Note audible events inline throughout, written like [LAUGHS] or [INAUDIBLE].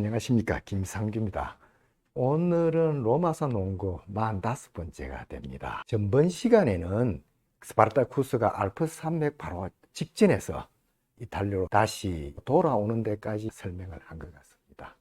안녕하십니까 김상규입니다. 오늘은 로마서 농구 45번째가 됩니다. 전번 시간에는 스파르타쿠스가 알프스 산맥 바로 직전에서 이탈리아로 다시 돌아오는 데까지 설명을 한 것 같습니다.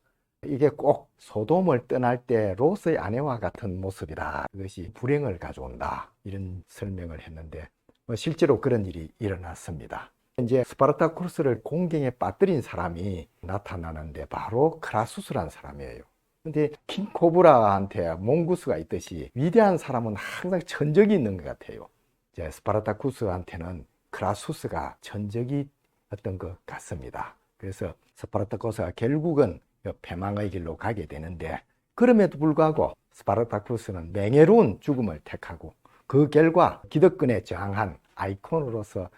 이게 꼭 소돔을 떠날 때 로스의 아내와 같은 모습이다. 그것이 불행을 가져온다. 이런 설명을 했는데 뭐 실제로 그런 일이 일어났습니다. 이제 스파르타쿠스를 공경에 빠뜨린 사람이 나타나는데 바로 크라수스라는 사람이에요. 근데 킹 코브라한테 몽구스가 있듯이 위대한 사람은 항상 전적이 있는 것 같아요. 이제 스파르타쿠스한테는 크라수스가 전적이 어떤 것 같습니다. 그래서 스파르타쿠스가 결국은 패망의 길로 가게 되는데 그럼에도 불구하고 스파르타쿠스는 맹해로운 죽음을 택하고 그 결과 기득권에 저항한 아이콘으로서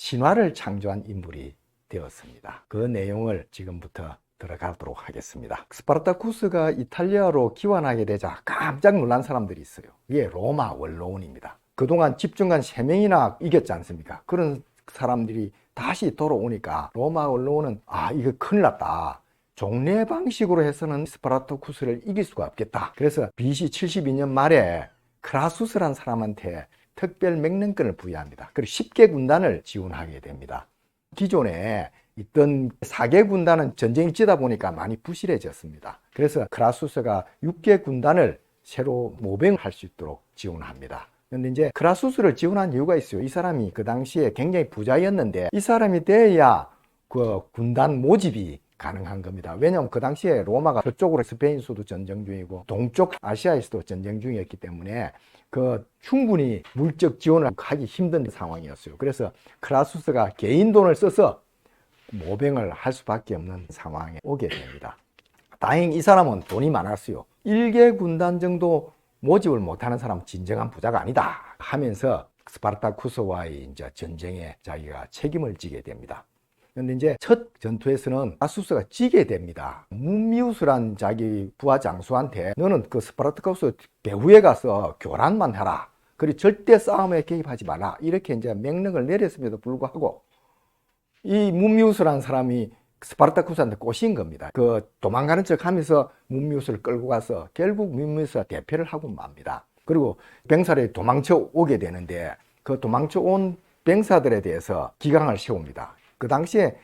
신화를 창조한 인물이 되었습니다. 그 내용을 지금부터 들어가도록 하겠습니다. 스파르타쿠스가 이탈리아로 기환하게 되자 깜짝 놀란 사람들이 있어요. 이게 로마 원로원입니다. 그동안 집중관 3명이나 이겼지 않습니까? 그런 사람들이 다시 돌아오니까 로마 원로원은 아, 이거 큰일 났다. 종래 방식으로 해서는 스파르타쿠스를 이길 수가 없겠다. 그래서 BC 72년 말에 크라수스란 사람한테 특별 맹령권을 부여합니다. 그리고 10개 군단을 지원하게 됩니다. 기존에 있던 4개 군단은 전쟁이 치다 보니까 많이 부실해졌습니다. 그래서 크라수스가 6개 군단을 새로 모병할 수 있도록 지원합니다. 그런데 이제 크라수스를 지원한 이유가 있어요. 이 사람이 그 당시에 굉장히 부자였는데 이 사람이 돼야 그 군단 모집이 가능한 겁니다. 왜냐하면 그 당시에 로마가 서쪽으로 스페인에서도 전쟁 중이고 동쪽 아시아에서도 전쟁 중이었기 때문에 그 충분히 물적 지원을 하기 힘든 상황이었어요. 그래서 크라수스가 개인 돈을 써서 모병을 할 수밖에 없는 상황에 오게 됩니다. 다행히 이 사람은 돈이 많았어요. 일개 군단 정도 모집을 못하는 사람은 진정한 부자가 아니다 하면서 스파르타쿠스와의 이제 전쟁에 자기가 책임을 지게 됩니다. 그런데 이제 첫 전투에서는 아수스가 지게 됩니다. 문미우스란 자기 부하 장수한테 너는 그 스파르타쿠스 배후에 가서 교란만 해라. 그리고 절대 싸움에 개입하지 마라. 이렇게 이제 명령을 내렸음에도 불구하고 이 문미우스라는 사람이 스파르타쿠스한테 꼬신 겁니다. 그 도망가는 척 하면서 문미우스를 끌고 가서 결국 문미우스가 대패를 하고 맙니다. 그리고 병사들이 도망쳐 오게 되는데 그 도망쳐 온 병사들에 대해서 기강을 세웁니다. 그 당시에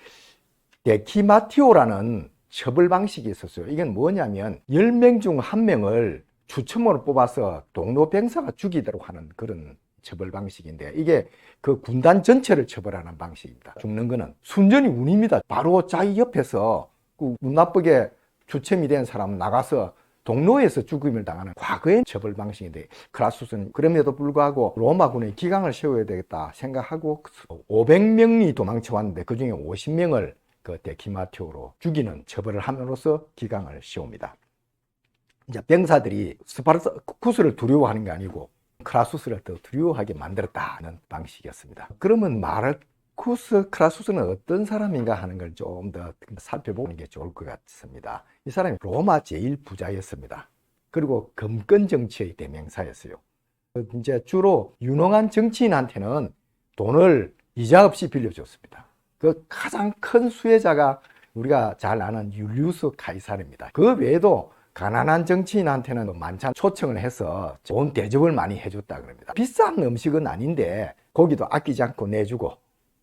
데키마티오라는 처벌 방식이 있었어요. 이건 뭐냐면 10명 중한 명을 추첨으로 뽑아서 동료 병사가 죽이도록 하는 그런 처벌 방식인데 이게 그 군단 전체를 처벌하는 방식입니다. 죽는 거는 순전히 운입니다. 바로 자기 옆에서 그운 나쁘게 추첨이 된 사람 나가서 동로에서 죽임을 당하는 과거의 처벌 방식인데 크라수스는 그럼에도 불구하고 로마군의 기강을 세워야 되겠다 생각하고 500명이 도망쳐 왔는데 그 중에 50명을 그 데키마티오로 죽이는 처벌을 함으로써 기강을 세웁니다. 이제 병사들이 스파르타쿠스를 두려워하는 게 아니고 크라수스를 더 두려워하게 만들었다는 방식이었습니다. 그러면 마르 쿠스 크라수스는 어떤 사람인가 하는 걸 좀 더 살펴보는 게 좋을 것 같습니다. 이 사람이 로마 제일 부자였습니다. 그리고 금권 정치의 대명사였어요. 이제 주로 유능한 정치인한테는 돈을 이자 없이 빌려줬습니다. 그 가장 큰 수혜자가 우리가 잘 아는 율리우스 카이사르입니다. 그 외에도 가난한 정치인한테는 만찬 초청을 해서 좋은 대접을 많이 해줬다 그럽니다. 비싼 음식은 아닌데 고기도 아끼지 않고 내주고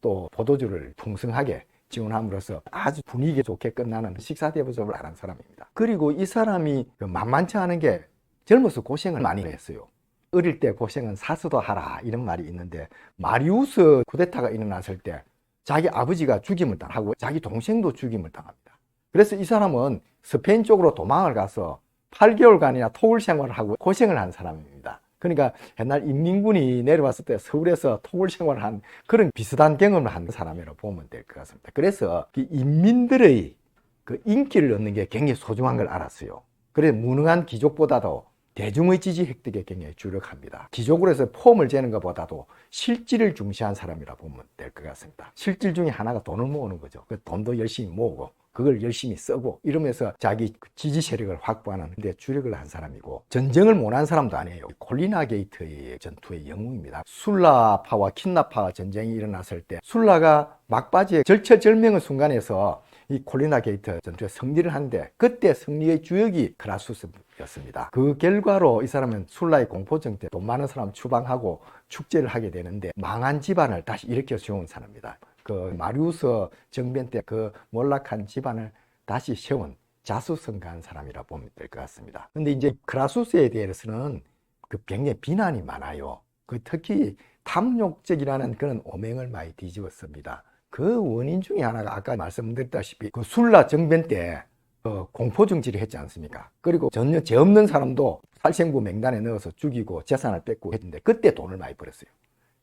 또 포도주를 풍성하게 지원함으로써 아주 분위기 좋게 끝나는 식사 대접을 하는 사람입니다. 그리고 이 사람이 그 만만치 않은 게 젊어서 고생을 많이 했어요. 어릴 때 고생은 사서도 하라 이런 말이 있는데 마리우스 쿠데타가 일어났을 때 자기 아버지가 죽임을 당하고 자기 동생도 죽임을 당합니다. 그래서 이 사람은 스페인 쪽으로 도망을 가서 8개월간이나 토굴 생활을 하고 고생을 한 사람입니다. 그러니까 옛날 인민군이 내려왔을 때 서울에서 토굴 생활을 한 그런 비슷한 경험을 한 사람이라고 보면 될 것 같습니다. 그래서 그 인민들의 그 인기를 얻는 게 굉장히 소중한 걸 알았어요. 그래서 무능한 귀족보다도 대중의 지지 획득에 굉장히 주력합니다. 귀족으로 해서 폼을 재는 것보다도 실질을 중시한 사람이라 보면 될 것 같습니다. 실질 중에 하나가 돈을 모으는 거죠. 그 돈도 열심히 모으고 그걸 열심히 쓰고 이러면서 자기 지지 세력을 확보하는 데 주력을 한 사람이고 전쟁을 못한 사람도 아니에요. 콜리나 게이트의 전투의 영웅입니다. 술라파와 킨나파 전쟁이 일어났을 때 술라가 막바지에 절체절명의 순간에서 이 콜리나 게이트 전투에 승리를 하는데 그때 승리의 주역이 크라수스였습니다. 그 결과로 이 사람은 술라의 공포증 때 돈 많은 사람 추방하고 축제를 하게 되는데 망한 집안을 다시 일으켜 세운 사람입니다. 그 마리우스 정변 때 그 몰락한 집안을 다시 세운 자수성가한 사람이라 보면 될 것 같습니다. 근데 이제 크라수스에 대해서는 그 굉장히 비난이 많아요. 그 특히 탐욕적이라는 그런 오명을 많이 뒤집었습니다. 그 원인 중에 하나가 아까 말씀드렸다시피 그 술라 정변 때 어, 공포 정치를 했지 않습니까? 그리고 전혀 죄 없는 사람도 살생부 맹단에 넣어서 죽이고 재산을 뺏고 했는데 그때 돈을 많이 벌었어요.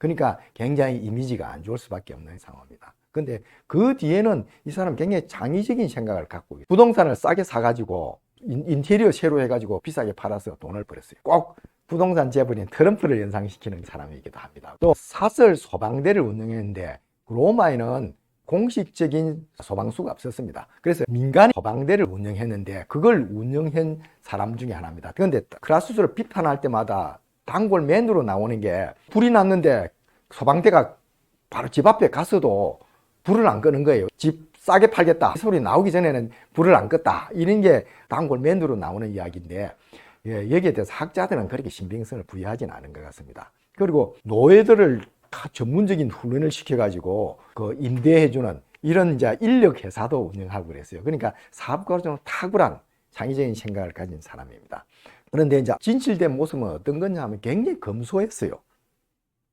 그러니까 굉장히 이미지가 안 좋을 수밖에 없는 상황입니다. 근데 그 뒤에는 이 사람 굉장히 창의적인 생각을 갖고 있어요. 부동산을 싸게 사가지고 인- 인테리어 새로 해가지고 비싸게 팔아서 돈을 벌었어요. 꼭 부동산 재벌인 트럼프를 연상시키는 사람이기도 합니다. 또 사설 소방대를 운영했는데 로마에는 공식적인 소방수가 없었습니다. 그래서 민간 소방대를 운영했는데 그걸 운영한 사람 중에 하나입니다. 그런데 크라수스를 비판할 때마다 단골 맨으로 나오는 게 불이 났는데 소방대가 바로 집 앞에 갔어도 불을 안 끄는 거예요. 집 싸게 팔겠다. 이 소리 나오기 전에는 불을 안 껐다. 이런 게 단골 맨으로 나오는 이야기인데 예, 여기에 대해서 학자들은 그렇게 신빙성을 부여하지는 않은 것 같습니다. 그리고 노예들을 다 전문적인 훈련을 시켜가지고 그 임대해주는 이런 이제 인력 회사도 운영하고 그랬어요. 그러니까 사업가로서는 탁월한 창의적인 생각을 가진 사람입니다. 그런데 이제 진실된 모습은 어떤 거냐 하면 굉장히 검소했어요.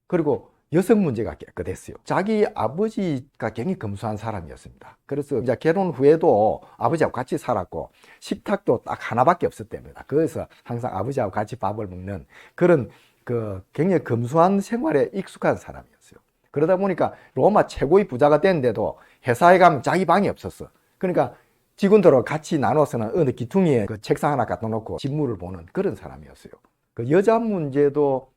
그리고 여성 문제가 깨끗했어요. 자기 아버지가 굉장히 검소한 사람이었습니다. 그래서 이제 결혼 후에도 아버지하고 같이 살았고 식탁도 딱 하나밖에 없었답니다. 그래서 항상 아버지하고 같이 밥을 먹는 그런 그 굉장히 검소한 생활에 익숙한 사람이었어요. 그러다 보니까 로마 최고의 부자가 됐는데도 회사에 가면 자기 방이 없었어. 그러니까 직원들하고 같이 나눠서는 어느 기퉁이에 그 책상 하나 갖다 놓고 직무를 보는 그런 사람이었어요. 그 여자 문제도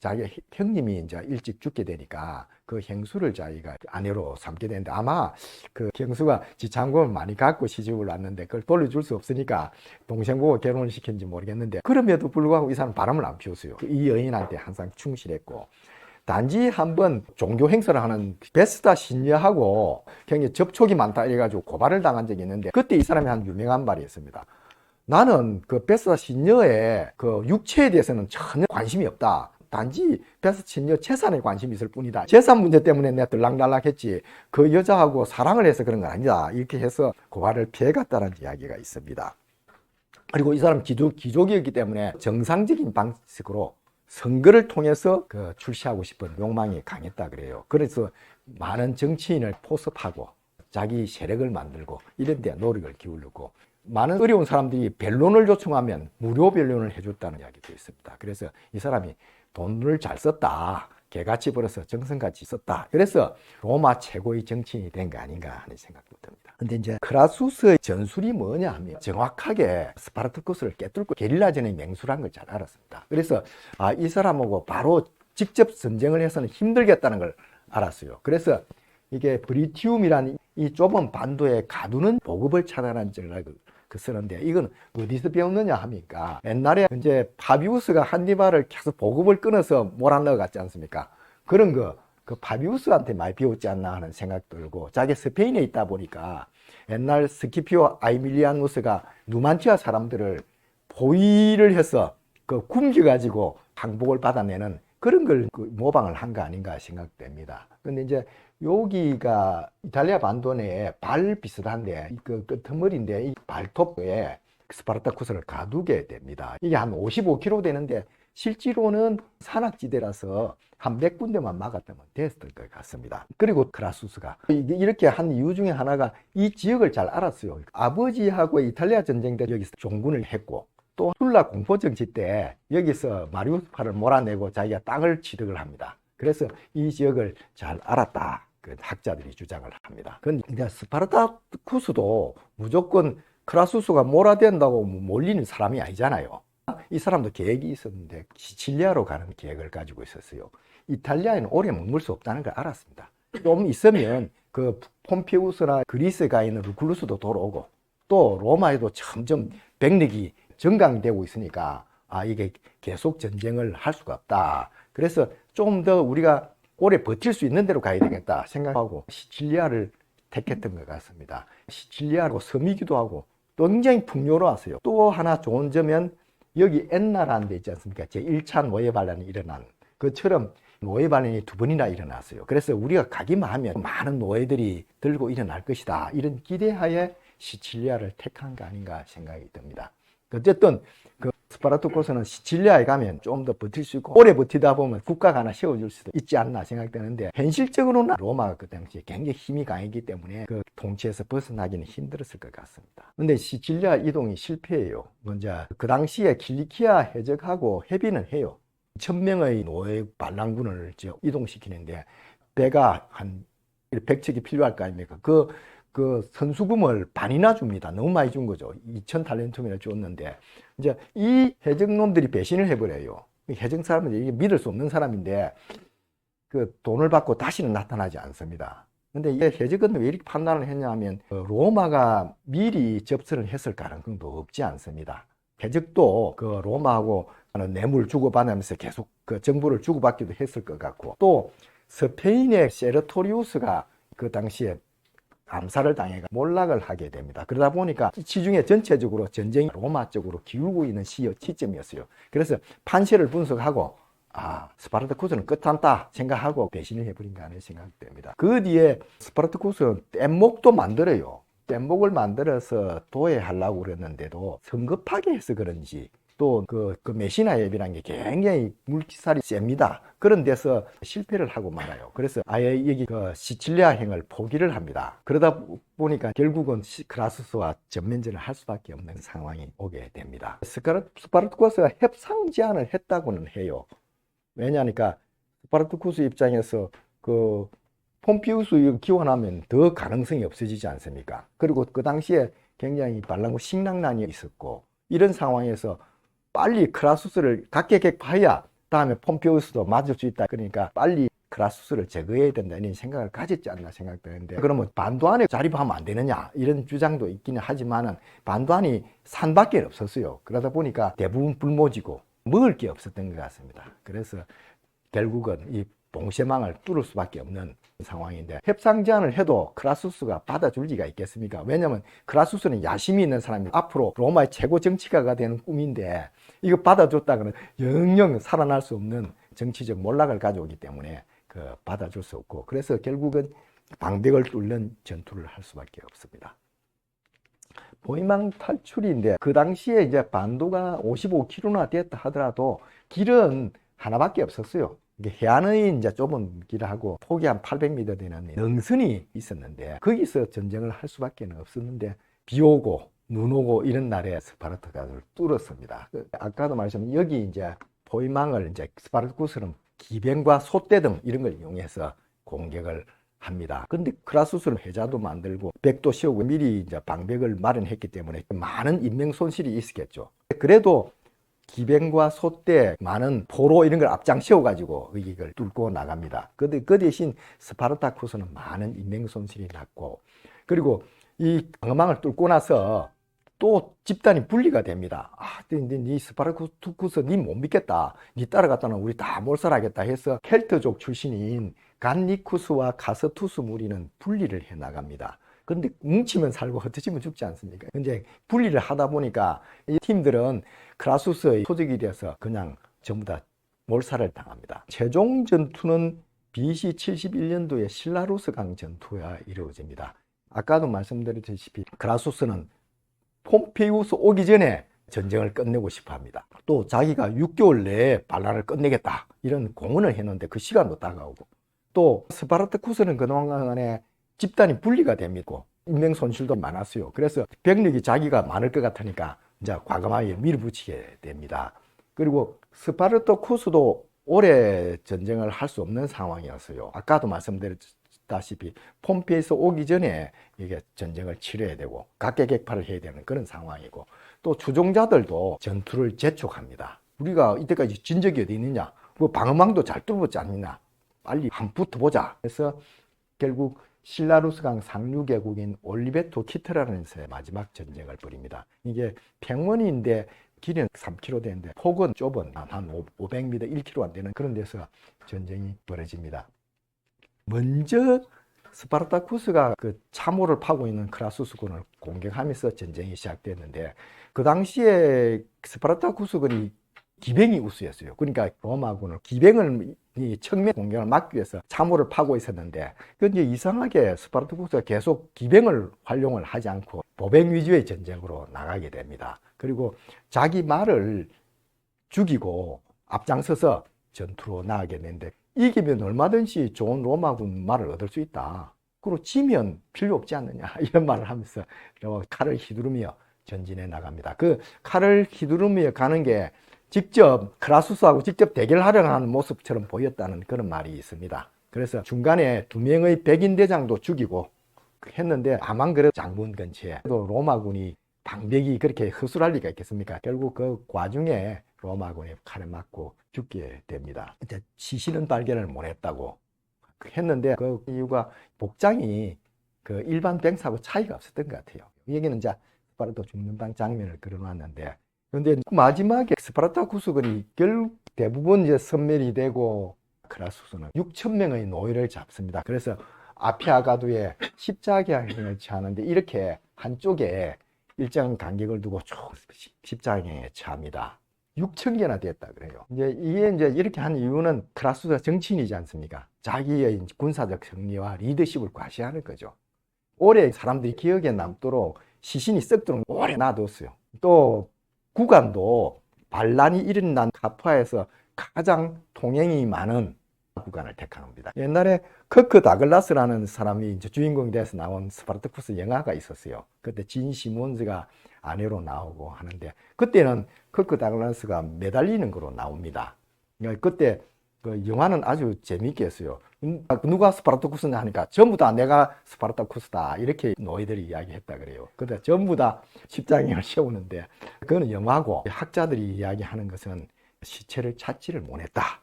자기 형님이 이제 일찍 죽게 되니까 그 형수를 자기가 아내로 삼게 되는데 아마 그 형수가 지장금을 많이 갖고 시집을 왔는데 그걸 돌려줄 수 없으니까 동생 보고 결혼을 시켰는지 모르겠는데 그럼에도 불구하고 이 사람 바람을 안 피웠어요. 이 여인한테 항상 충실했고 단지 한번 종교 행사를 하는 베스다 신녀하고 굉장히 접촉이 많다 이래가지고 고발을 당한 적이 있는데 그때 이 사람이 한 유명한 말이 있습니다. 나는 그 베스다 신녀의 그 육체에 대해서는 전혀 관심이 없다. 단지 베스다 신녀 재산에 관심이 있을 뿐이다. 재산 문제 때문에 내가 들락날락했지 그 여자하고 사랑을 해서 그런 건 아니다. 이렇게 해서 고발을 피해갔다는 이야기가 있습니다. 그리고 이 사람 기족, 기족이었기 때문에 정상적인 방식으로 선거를 통해서 그 출시하고 싶은 욕망이 강했다 그래요. 그래서 많은 정치인을 포섭하고 자기 세력을 만들고 이런 데 노력을 기울이고 많은 어려운 사람들이 변론을 요청하면 무료 변론을 해줬다는 이야기도 있습니다. 그래서 이 사람이 돈을 잘 썼다. 개같이 벌어서 정성같이 썼다. 그래서 로마 최고의 정치인이 된거 아닌가 하는 생각도 듭니다. 근데 이제 크라수스의 전술이 뭐냐 하면 정확하게 스파르타쿠스를 깨뚫고 게릴라전의 맹수란 걸 잘 알았습니다. 그래서 아, 이 사람하고 바로 직접 전쟁을 해서는 힘들겠다는 걸 알았어요. 그래서 이게 브리티움이라는 이 좁은 반도에 가두는 보급을 차단한 전략을 그 쓰는데 이건 어디서 배웠느냐 하니까 옛날에 이제 파비우스가 한니발을 계속 보급을 끊어서 몰아넣어 갔지 않습니까? 그런 거 그 파비우스한테 많이 배웠지 않나 하는 생각 들고 자기 스페인에 있다 보니까 옛날 스키피오 아이밀리아누스가 누만티아 사람들을 보위를 해서 그 굶겨가지고 항복을 받아내는 그런 걸 그 모방을 한 거 아닌가 생각됩니다. 근데 이제 여기가 이탈리아 반도 내에 발 비슷한데 그 끄트머리인데 이 발톱에 스파르타쿠스를 가두게 됩니다. 이게 한 55km 되는데 실제로는 산악지대라서 한 몇 군데만 막았다면 됐을 것 같습니다. 그리고 크라수스가 이렇게 한 이유 중에 하나가 이 지역을 잘 알았어요. 아버지하고 이탈리아 전쟁 때 여기서 종군을 했고 또 술라 공포 정치 때 여기서 마리우스파를 몰아내고 자기가 땅을 취득을 합니다. 그래서 이 지역을 잘 알았다. 그 학자들이 주장을 합니다. 근데 스파르타쿠스도 무조건 크라수스가 몰아댄다고 몰리는 사람이 아니잖아요. 이 사람도 계획이 있었는데 시칠리아로 가는 계획을 가지고 있었어요. 이탈리아에는 오래 머물 수 없다는 걸 알았습니다. 좀 있으면 그 폼피우스나 그리스에 가 있는 루클루스도 돌아오고 또 로마에도 점점 백력이 증강되고 있으니까 아 이게 계속 전쟁을 할 수가 없다. 그래서 좀 더 우리가 오래 버틸 수 있는 대로 가야 되겠다 생각하고 시칠리아를 택했던 것 같습니다. 시칠리아고 섬이기도 하고 또 굉장히 풍요로웠어요. 또 하나 좋은 점은 여기 엔나라는 데 있지 않습니까? 제 1차 노예 반란이 일어난 그처럼 노예 반란이 두 번이나 일어났어요. 그래서 우리가 가기만 하면 많은 노예들이 들고 일어날 것이다. 이런 기대하에 시칠리아를 택한 거 아닌가 생각이 듭니다. 어쨌든 그 스파르타쿠스는 시칠리아에 가면 좀 더 버틸 수 있고 오래 버티다 보면 국가가 하나 세워줄 수도 있지 않나 생각되는데 현실적으로는 로마가 그 당시에 굉장히 힘이 강했기 때문에 그 통치에서 벗어나기는 힘들었을 것 같습니다. 근데 시칠리아 이동이 실패해요. 먼저 그 당시에 킬리키아 해적하고 협의는 해요. 천명의 노예 반란군을 저 이동시키는데 배가 한 100척이 필요할 거 아닙니까? 그, 그 선수금을 반이나 줍니다. 너무 많이 준 거죠. 2천 달렌토미나 줬는데 이제 이 해적놈들이 배신을 해버려요. 이 해적 사람은 이게 믿을 수 없는 사람인데 그 돈을 받고 다시는 나타나지 않습니다. 근데 이 해적은 왜 이렇게 판단을 했냐 하면 그 로마가 미리 접선을 했을 가능성도 없지 않습니다. 해적도 그 로마하고 뇌물 주고받으면서 계속 그 정보를 주고받기도 했을 것 같고 또 스페인의 세르토리우스가 그 당시에 암살을 당해 몰락을 하게 됩니다. 그러다 보니까 시중에 전체적으로 전쟁이 로마 쪽으로 기울고 있는 시여 시점이었어요. 그래서 판세를 분석하고 아 스파르타쿠스는 끝났다 생각하고 배신을 해버린 거 아니냐 생각됩니다. 그 뒤에 스파르타쿠스는 뗏목도 만들어요. 뗏목을 만들어서 도해하려고 그랬는데도 성급하게 해서 그런지 또그 그 메시나 앱이라는 게 굉장히 물기살이 셉니다. 그런 데서 실패를 하고 말아요. 그래서 아예 여기 그 시칠리아행을 포기를 합니다. 그러다 보니까 결국은 시- 크라수스와 전면전을 할 수밖에 없는 상황이 오게 됩니다. 스파르투쿠스가 협상 제안을 했다고는 해요. 왜냐하니까 스파르투쿠스 입장에서 그 폼피우스 기원하면 더 가능성이 없어지지 않습니까? 그리고 그 당시에 굉장히 반란군 식량난이 있었고 이런 상황에서 빨리 크라수스를 각계객 파야 다음에 폼피우스도 맞을 수 있다. 그러니까 빨리 크라수스를 제거해야 된다 이런 생각을 가졌지 않나 생각되는데 그러면 반도 안에 자립하면 안 되느냐 이런 주장도 있기는 하지만은 반도 안이 산밖에 없었어요. 그러다 보니까 대부분 불모지고 먹을 게 없었던 것 같습니다. 그래서 결국은 이 봉쇄망을 뚫을 수밖에 없는 상황인데 협상 제안을 해도 크라수스가 받아줄 리가 있겠습니까? 왜냐하면 크라수스는 야심이 있는 사람이 앞으로 로마의 최고 정치가가 되는 꿈인데 이거 받아줬다가는 영영 살아날 수 없는 정치적 몰락을 가져오기 때문에 그 받아줄 수 없고 그래서 결국은 방벽을 뚫는 전투를 할 수밖에 없습니다. 보이망 탈출인데 그 당시에 이제 반도가 55km나 됐다 하더라도 길은 하나밖에 없었어요. 이게 해안의 이제 좁은 길하고 폭이 한 800m 되는 능선이 있었는데 거기서 전쟁을 할 수밖에 없었는데 비 오고 눈 오고 이런 날에 스파르타가 뚫었습니다. 그 아까도 말씀드린 여기 이제 포위망을 이제 스파르타쿠스는 기병과 소대 등 이런 걸 이용해서 공격을 합니다. 근데 크라수스는 회자도 만들고 백도 씌우고 미리 이제 방벽을 마련했기 때문에 많은 인명 손실이 있었겠죠. 그래도 기병과 소대, 많은 포로 이런 걸 앞장 씌워가지고 이걸 뚫고 나갑니다. 근데 그 대신 스파르타쿠스는 많은 인명 손실이 났고, 그리고 이 방어망을 뚫고 나서 또 집단이 분리가 됩니다. 아, 근데 니 스파르타쿠스 니못 믿겠다. 니 따라갔다는 우리 다 몰살하겠다 해서 켈트족 출신인 간니쿠스와 카스투스 무리는 분리를 해 나갑니다. 근데 뭉치면 살고 흩어지면 죽지 않습니까? 근데 분리를 하다 보니까 이 팀들은 크라수스의 소적이 돼서 그냥 전부 다 몰살을 당합니다. 최종 전투는 BC 71년도에 실라루스 강 전투가 이루어집니다. 아까도 말씀드렸다시피 크라수스는 폼페이우스 오기 전에 전쟁을 끝내고 싶어 합니다. 또 자기가 6개월 내에 반란을 끝내겠다. 이런 공언을 했는데 그 시간도 다가오고 또 스파르타쿠스는 그동안에 집단이 분리가 됩니다. 인명 손실도 많았어요. 그래서 병력이 자기가 많을 것 같으니까 이제 과감하게 밀어붙이게 됩니다. 그리고 스파르타쿠스도 오래 전쟁을 할 수 없는 상황이었어요. 아까도 말씀드렸다시피 폼페이에서 오기 전에 이게 전쟁을 치러야 되고 각계격파를 해야 되는 그런 상황이고 또 추종자들도 전투를 재촉합니다. 우리가 이때까지 진 적이 어디 있느냐? 뭐 방어망도 잘 뚫었지 않느냐? 빨리 한 붙어보자. 그래서 결국 실라루스 강 상류계국인 올리베토 키트라는 데서 마지막 전쟁을 벌입니다. 이게 평원인데 길이는 3km 되는데 폭은 좁은 한 500m, 1km 안 되는 그런 데서 전쟁이 벌어집니다. 먼저 스파르타쿠스가 그 참호를 파고 있는 크라수스군을 공격하면서 전쟁이 시작됐는데 그 당시에 스파르타쿠스군이 기병이 우수였어요. 그러니까 로마군을 기병을 이 측면 공격을 막기 위해서 참호를 파고 있었는데 그 이제 이상하게 스파르타쿠스가 계속 기병을 활용을 하지 않고 보병 위주의 전쟁으로 나가게 됩니다. 그리고 자기 말을 죽이고 앞장서서 전투로 나가게 되는데 이기면 얼마든지 좋은 로마군 말을 얻을 수 있다. 그리고 지면 필요 없지 않느냐 [LAUGHS] 이런 말을 하면서 칼을 휘두르며 전진해 나갑니다. 그 칼을 휘두르며 가는 게 직접 크라수스하고 직접 대결하려고 하는 모습처럼 보였다는 그런 말이 있습니다. 그래서 중간에 두 명의 백인 대장도 죽이고 했는데 다만 그래도 장군 근처에 또 로마군이 방백이 그렇게 허술할 리가 있겠습니까? 결국 그 과중에 로마군이 칼에 맞고 죽게 됩니다. 이제 시신은 발견을 못했다고 했는데 그 이유가 복장이 그 일반 병사하고 차이가 없었던 것 같아요. 이 얘기는 이제 스파르타 죽는 방 장면을 그려놨는데 그런데 마지막에 스파르타쿠스군이 결국 대부분 이제 선멸이 되고 크라수스는 6천 명의 노예를 잡습니다. 그래서 아피아가두에 십자가 행을 처하는데 이렇게 한쪽에 일정 간격을 두고 쭉 십자가행에 처합니다. 6천 개나 됐다 그래요. 이제 이게 이제 이렇게 한 이유는 크라수스가 정치인이지 않습니까? 자기의 군사적 승리와 리더십을 과시하는 거죠. 오래 사람들이 기억에 남도록 시신이 썩도록 오래 놔뒀어요. 또 구간도 반란이 일어난 카파에서 가장 통행이 많은 구간을 택한 겁니다. 옛날에 커크 다글라스라는 사람이 이제 주인공이 돼서 나온 스파르타쿠스 영화가 있었어요. 그때 진 시몬즈가 아내로 나오고 하는데 그때는 커크 다글라스가 매달리는 거로 나옵니다. 그러니까 그때 그 영화는 아주 재미있게 했어요. 음, 누가 스파르타쿠스냐 하니까 전부 다 내가 스파르타쿠스다 이렇게 노예들이 이야기했다 그래요. 근데 전부 다 십장을 [LAUGHS] 세우는데 그거는 영화고 학자들이 이야기하는 것은 시체를 찾지를 못했다.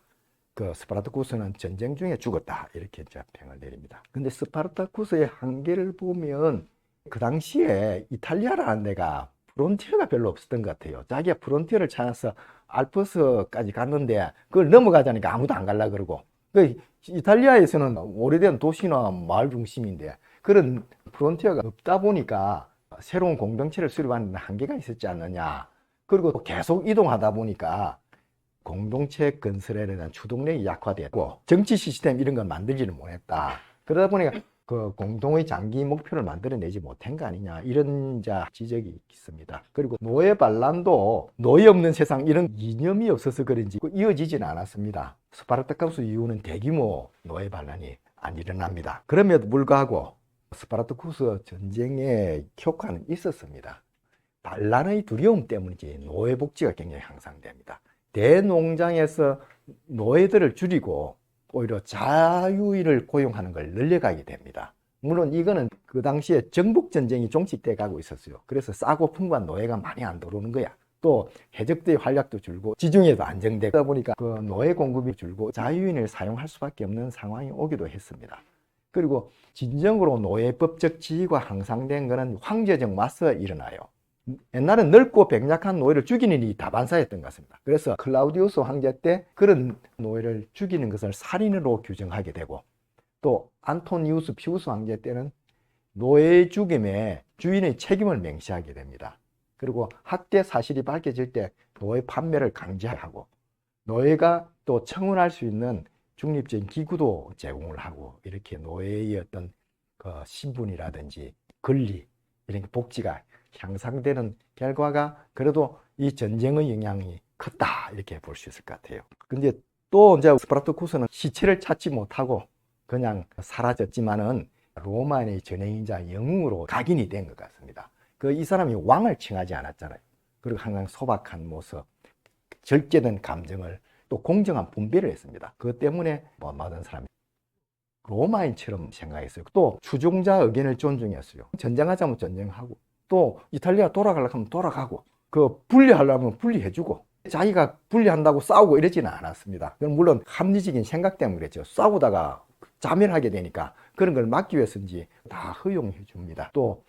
그 스파르타쿠스는 전쟁 중에 죽었다 이렇게 평을 내립니다. 근데 스파르타쿠스의 한계를 보면 그 당시에 이탈리아라는 데가 프론티어가 별로 없었던 것 같아요. 자기가 프론티어를 찾아서 알프스까지 갔는데 그걸 넘어가자니까 아무도 안 갈라 그러고 그 이탈리아에서는 오래된 도시나 마을 중심인데 그런 프론티어가 없다 보니까 새로운 공동체를 수립하는 한계가 있었지 않느냐. 그리고 또 계속 이동하다 보니까 공동체 건설에 대한 추동력이 약화됐고 정치 시스템 이런 걸 만들지를 못했다. 그러다 보니까 그 공동의 장기 목표를 만들어내지 못한 거 아니냐 이런 자 지적이 있습니다. 그리고 노예 반란도 노예 없는 세상 이런 이념이 없어서 그런지 이어지지는 않았습니다. 스파르타쿠스 이후는 대규모 노예 반란이 안 일어납니다. 그럼에도 불구하고 스파르타쿠스 전쟁의 효과는 있었습니다. 반란의 두려움 때문이지 노예 복지가 굉장히 향상됩니다. 대농장에서 노예들을 줄이고 오히려 자유인을 고용하는 걸 늘려가게 됩니다. 물론 이거는 그 당시에 정복 전쟁이 종식돼 가고 있었어요. 그래서 싸고 풍부한 노예가 많이 안 들어오는 거야. 또 해적대의 활약도 줄고 지중해도 안정되다 보니까 그 노예 공급이 줄고 자유인을 사용할 수밖에 없는 상황이 오기도 했습니다. 그리고 진정으로 노예법적 지위가 향상된 것은 황제정 와서 일어나요. 옛날은 넓고 백약한 노예를 죽이는 일이 다반사였던 것 같습니다. 그래서 클라우디우스 황제 때 그런 노예를 죽이는 것을 살인으로 규정하게 되고 또 안토니우스 피우스 황제 때는 노예 죽임에 주인의 책임을 맹시하게 됩니다. 그리고 학대 사실이 밝혀질 때 노예 판매를 강제하고 노예가 또 청원할 수 있는 중립적인 기구도 제공을 하고 이렇게 노예의 어떤 그 신분이라든지 권리 이런 복지가 향상되는 결과가 그래도 이 전쟁의 영향이 컸다 이렇게 볼 수 있을 것 같아요. 근데 또 이제 스파르타쿠스는 시체를 찾지 못하고 그냥 사라졌지만은 로마의 전행인자 영웅으로 각인이 된 것 같습니다. 그 이 사람이 왕을 칭하지 않았잖아요. 그리고 항상 소박한 모습, 절제된 감정을 또 공정한 분배를 했습니다. 그것 때문에 뭐 모든 사람이 로마인처럼 생각했어요. 또 추종자 의견을 존중했어요. 전쟁하자면 전쟁하고 또 이탈리아 돌아가려고 하면 돌아가고 그 분리하려면 분리해주고 자기가 분리한다고 싸우고 이러지는 않았습니다. 물론 합리적인 생각 때문에 그랬죠. 싸우다가 자멸하게 되니까 그런 걸 막기 위해서인지 다 허용해 줍니다. 또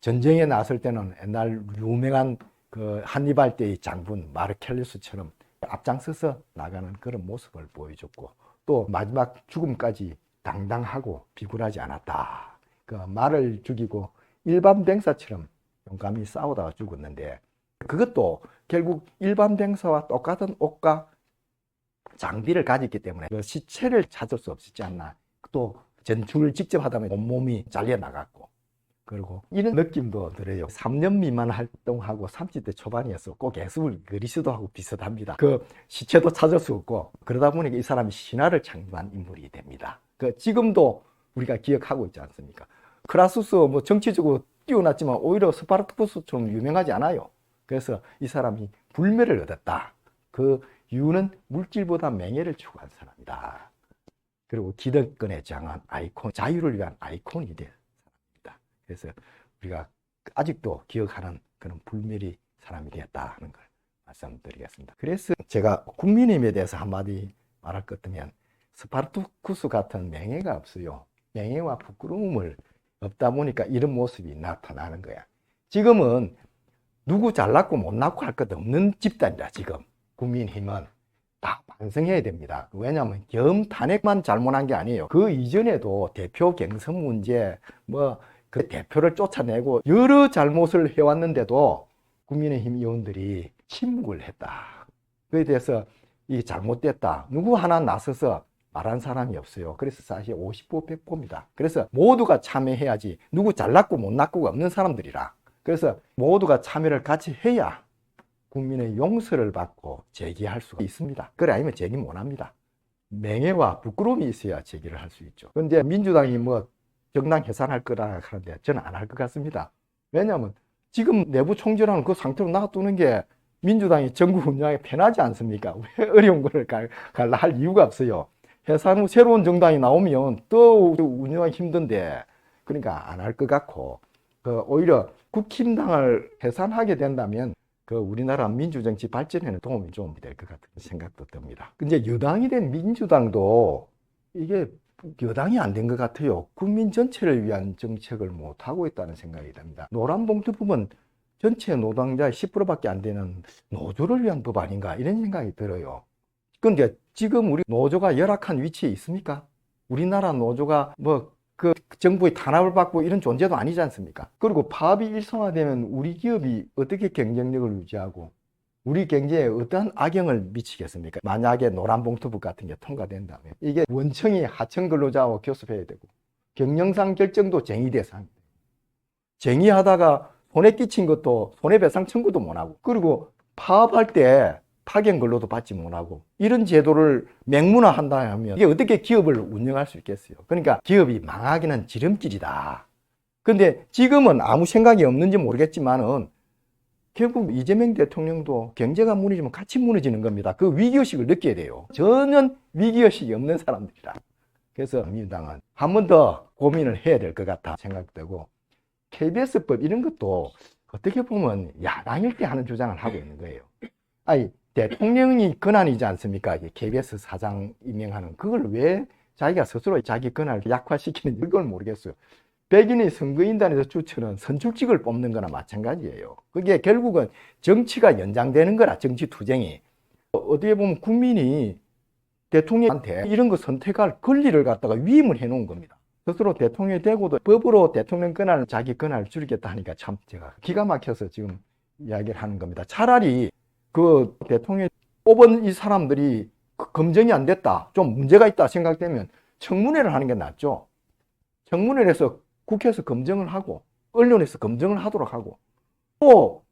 전쟁에 나설 때는 옛날 유명한 그 한니발 때의 장군 마르켈루스처럼 앞장서서 나가는 그런 모습을 보여줬고 또 마지막 죽음까지 당당하고 비굴하지 않았다. 그 말을 죽이고 일반 병사처럼 용감히 싸우다가 죽었는데 그것도 결국 일반 병사와 똑같은 옷과 장비를 가졌기 때문에 그 시체를 찾을 수 없었지 않나. 또 전투를 직접 하다 보니 온몸이 잘려 나갔고 그리고 이런 느낌도 들어요. 3년 미만 활동하고 30대 초반이어서 꼭 예술 그리스도하고 비슷합니다. 그 시체도 찾을 수 없고 그러다 보니까 이 사람이 신화를 창조한 인물이 됩니다. 그 지금도 우리가 기억하고 있지 않습니까? 크라수스 뭐 정치적으로 뛰어났지만 오히려 스파르타쿠스처럼 유명하지 않아요. 그래서 이 사람이 불매를 얻었다. 그 이유는 물질보다 명예를 추구한 사람이다. 그리고 기득권에 저항한 아이콘, 자유를 위한 아이콘이 된 사람입니다. 그래서 우리가 아직도 기억하는 그런 불멸이 사람이 되었다는 걸 말씀드리겠습니다. 그래서 제가 국민의힘에 대해서 한마디 말할 것 같으면 스파르투쿠스 같은 명예가 없어요. 명예와 부끄러움을 없다 보니까 이런 모습이 나타나는 거야. 지금은 누구 잘났고 못났고 할 것 없는 집단이다, 지금. 국민힘은 다 반성해야 됩니다. 왜냐하면 겸 탄핵만 잘못한 게 아니에요. 그 이전에도 대표 경선 문제, 뭐, 그 대표를 쫓아내고 여러 잘못을 해왔는데도 국민의힘 의원들이 침묵을 했다. 그에 대해서 이 잘못됐다. 누구 하나 나서서 말한 사람이 없어요. 그래서 사실 50보 100보입니다. 그래서 모두가 참여해야지 누구 잘났고 못났고가 없는 사람들이라. 그래서 모두가 참여를 같이 해야 국민의 용서를 받고 제기할 수가 있습니다. 그래 아니면 제기 못 합니다. 명예와 부끄러움이 있어야 제기를 할 수 있죠. 근데 민주당이 뭐 정당 해산할 거라 하는데 저는 안 할 것 같습니다. 왜냐하면 지금 내부 총질하는 그 상태로 놔두는 게 민주당이 정부 운영에 편하지 않습니까? [LAUGHS] 왜 어려운 갈, 갈라 할 이유가 없어요. 해산 후 새로운 정당이 나오면 또 운영하기 힘든데 그러니까 안 할 것 같고 그 오히려 국힘당을 해산하게 된다면 그 우리나라 민주정치 발전에는 도움이 좀 될 것 같은 생각도 듭니다. 근데 여당이 된 민주당도 이게 여당이 안 된 것 같아요. 국민 전체를 위한 정책을 못 하고 있다는 생각이 듭니다. 노란봉투 법은 전체 노동자의 10%밖에 안 되는 노조를 위한 법 아닌가 이런 생각이 들어요. 근데 지금 우리 노조가 열악한 위치에 있습니까? 우리나라 노조가 뭐 그 정부의 탄압을 받고 이런 존재도 아니지 않습니까? 그리고 파업이 일성화되면 우리 기업이 어떻게 경쟁력을 유지하고 우리 경제에 어떠한 악영을 미치겠습니까? 만약에 노란봉투법 같은 게 통과된다면 이게 원청이 하청 근로자와 교섭해야 되고 경영상 결정도 쟁의 돼요. 쟁의하다가 손해 끼친 것도 손해배상 청구도 못하고 그리고 파업할 때 파견 근로도 받지 못하고 이런 제도를 맹문화한다 하면 이게 어떻게 기업을 운영할 수 있겠어요? 그러니까 기업이 망하기는 지름길이다. 근데 지금은 아무 생각이 없는지 모르겠지만은 결국 이재명 대통령도 경제가 무너지면 같이 무너지는 겁니다. 그 위기의식을 느껴야 돼요. 전혀 위기의식이 없는 사람들이라. 그래서 민주당은 한 번 더 고민을 해야 될 것 같아 생각되고 KBS법 이런 것도 어떻게 보면 야당일 때 하는 주장을 하고 있는 거예요. 아니 대통령이 권한이지 않습니까? KBS 사장 임명하는 그걸 왜 자기가 스스로 자기 권한을 약화시키는지 그걸 모르겠어요. 백인이 선거인단에서 추천은 선출직을 뽑는 거나 마찬가지예요. 그게 결국은 정치가 연장되는 거라, 정치 투쟁이. 어떻게 보면 국민이 대통령한테 이런 거 선택할 권리를 갖다가 위임을 해 놓은 겁니다. 스스로 대통령이 되고도 법으로 대통령 권한을 자기 권한을 줄이겠다 하니까 참 제가 기가 막혀서 지금 이야기를 하는 겁니다. 차라리 그 대통령 뽑은 이 사람들이 그 검증이 안 됐다, 좀 문제가 있다 생각되면 청문회를 하는 게 낫죠. 청문회를 해서 국회에서 검증을 하고 언론에서 검증을 하도록 하고 또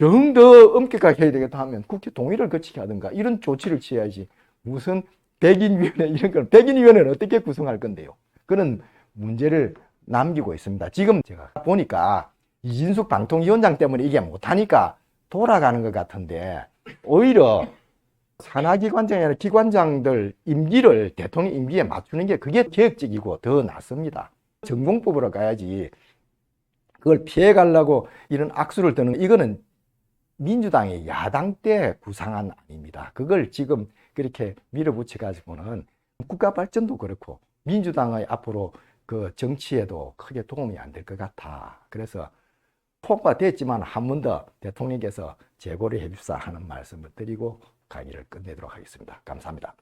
정더 엄격하게 해야 되겠다 하면 국회 동의를 거치게 하든가 이런 조치를 취해야지 무슨 백인위원회 이런 걸 백인위원회는 어떻게 구성할 건데요. 그런 문제를 남기고 있습니다. 지금 제가 보니까 이진숙 방통위원장 때문에 이게 못하니까 돌아가는 것 같은데 오히려 산하기관장이 아니라 기관장들 임기를 대통령 임기에 맞추는 게 그게 계획적이고 더 낫습니다. 전공법으로 가야지 그걸 피해 가려고 이런 악수를 드는 이거는 민주당이 야당 때 구상한 아닙니다. 그걸 지금 그렇게 밀어붙여 가지고는 국가 발전도 그렇고 민주당의 앞으로 그 정치에도 크게 도움이 안 될 것 같아. 그래서 통과됐지만 한 번 더 대통령께서 재고를 해줍사 하는 말씀을 드리고 강의를 끝내도록 하겠습니다. 감사합니다.